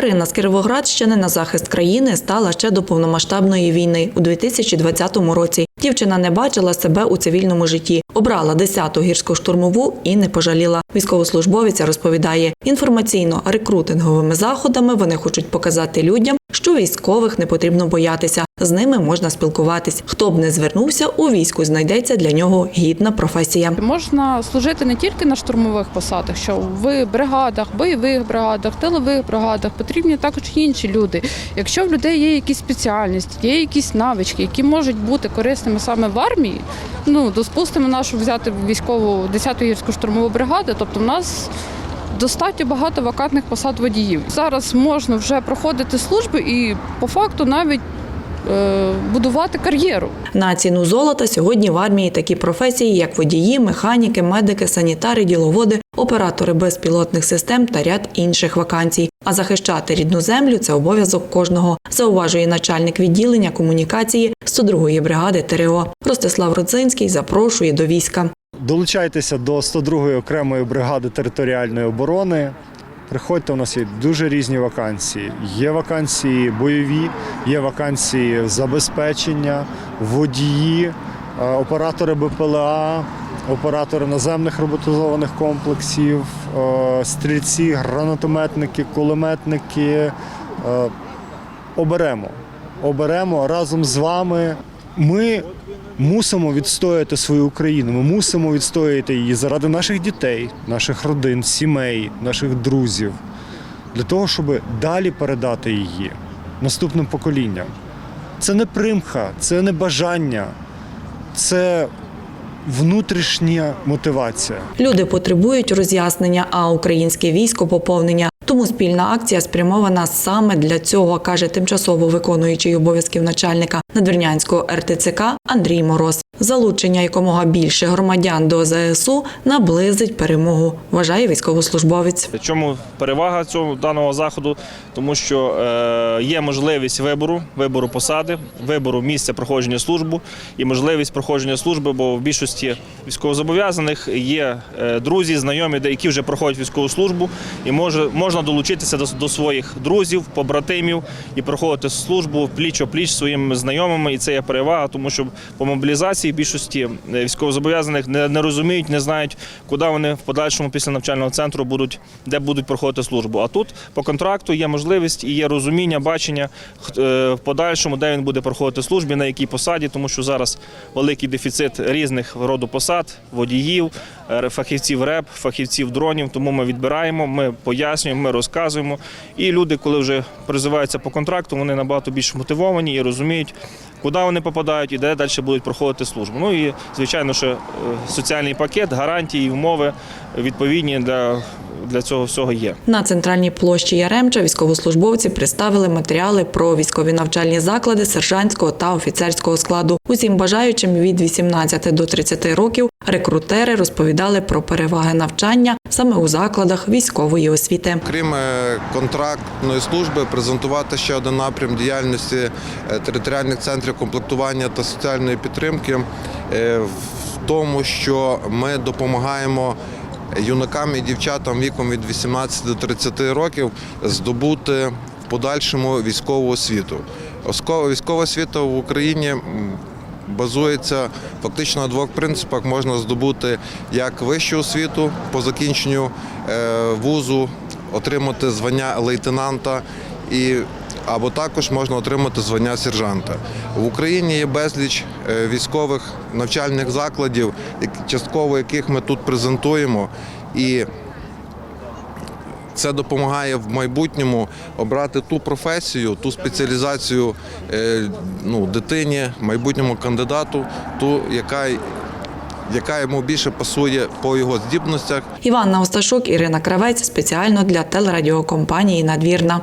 Карина з Кіровоградщини на захист країни стала ще до повномасштабної війни у 2020 році. Дівчина не бачила себе у цивільному житті, обрала 10-ту гірсько-штурмову і не пожаліла. Військовослужбовиця розповідає, інформаційно-рекрутинговими заходами вони хочуть показати людям, що військових не потрібно боятися. З ними можна спілкуватись. Хто б не звернувся, у війську знайдеться для нього гідна професія. Можна служити не тільки на штурмових посадах, що в бригадах, бойових бригадах, тилових бригадах потрібні також інші люди. Якщо в людей є якісь спеціальності, є якісь навички, які можуть бути корисними саме в армії, ну допустимо нашу взяти військову 10-ту гірську штурмову бригаду, тобто в нас. Достатньо багато вакантних посад водіїв. Зараз можна вже проходити службу і по факту навіть е, будувати кар'єру. На ціну золота сьогодні в армії такі професії, як водії, механіки, медики, санітари, діловоди, оператори безпілотних систем та ряд інших вакансій. А захищати рідну землю це обов'язок кожного, зауважує начальник відділення комунікації 102-ї бригади ТРО. Ростислав Родзинський запрошує до війська. Долучайтеся до 102-ї окремої бригади територіальної оборони. Приходьте, у нас є дуже різні вакансії. Є вакансії бойові, є вакансії забезпечення, водії, е, оператори БПЛА, оператори наземних роботизованих комплексів, е, стрільці, гранатометники, кулеметники. Е, Оберемо. Оберемо разом з вами. Ми мусимо відстояти свою Україну. Ми мусимо відстояти її заради наших дітей, наших родин, сімей, наших друзів, для того, щоб далі передати її наступним поколінням. Це не примха, це не бажання, це внутрішня мотивація. Люди потребують роз'яснення, а українське військо поповнення. Тому спільна акція спрямована саме для цього, каже тимчасово виконуючий обов'язків начальника надвірнянського РТЦК Андрій Мороз. Залучення якомога більше громадян до ЗСУ наблизить перемогу, вважає військовослужбовець. Чому перевага цього даного заходу? Тому що е, є можливість вибору, вибору посади, вибору місця проходження служби і можливість проходження служби, бо в більшості військовозобов'язаних є е, друзі, знайомі, які вже проходять військову службу, і може можна долучитися до, до своїх друзів, побратимів і проходити службу пліч опліч своїми знайомими. І це є перевага, тому що по мобілізації більшості е, військовозобов'язаних не, не розуміють, не знають, куди вони в подальшому після навчального центру будуть, де будуть проходити службу. А тут по контракту є можливість і є розуміння, бачення е, в подальшому, де він буде проходити службі, на якій посаді, тому що зараз великий дефіцит різних роду посад, водіїв, фахівців РЕП, фахівців дронів. Тому ми відбираємо, ми пояснюємо, ми розказуємо. І люди, коли вже призиваються по контракту, вони набагато більш мотивовані і розуміють. Куди вони попадають і де далі будуть проходити службу. Ну і звичайно, що е, соціальний пакет, гарантії, умови відповідні для, для цього всього є. На центральній площі Яремча військовослужбовці представили матеріали про військові навчальні заклади сержантського та офіцерського складу. Усім бажаючим від 18 до 30 років рекрутери розповідали про переваги навчання саме у закладах військової освіти. Крім е, контрактної служби, презентувати ще один напрям діяльності е, територіальних центрів комплектування та соціальної підтримки е, в тому, що ми допомагаємо юнакам і дівчатам віком від 18 до 30 років здобути в подальшому військову освіту. Військова освіта в Україні базується фактично на двох принципах. Можна здобути як вищу освіту по закінченню е, вузу, отримати звання лейтенанта і або також можна отримати звання сержанта. В Україні є безліч е, військових навчальних закладів, частково яких ми тут презентуємо. І це допомагає в майбутньому обрати ту професію, ту спеціалізацію е, ну, дитині, майбутньому кандидату, ту, яка, яка йому більше пасує по його здібностях. Іванна Осташук, Ірина Кравець спеціально для телерадіокомпанії Надвірна.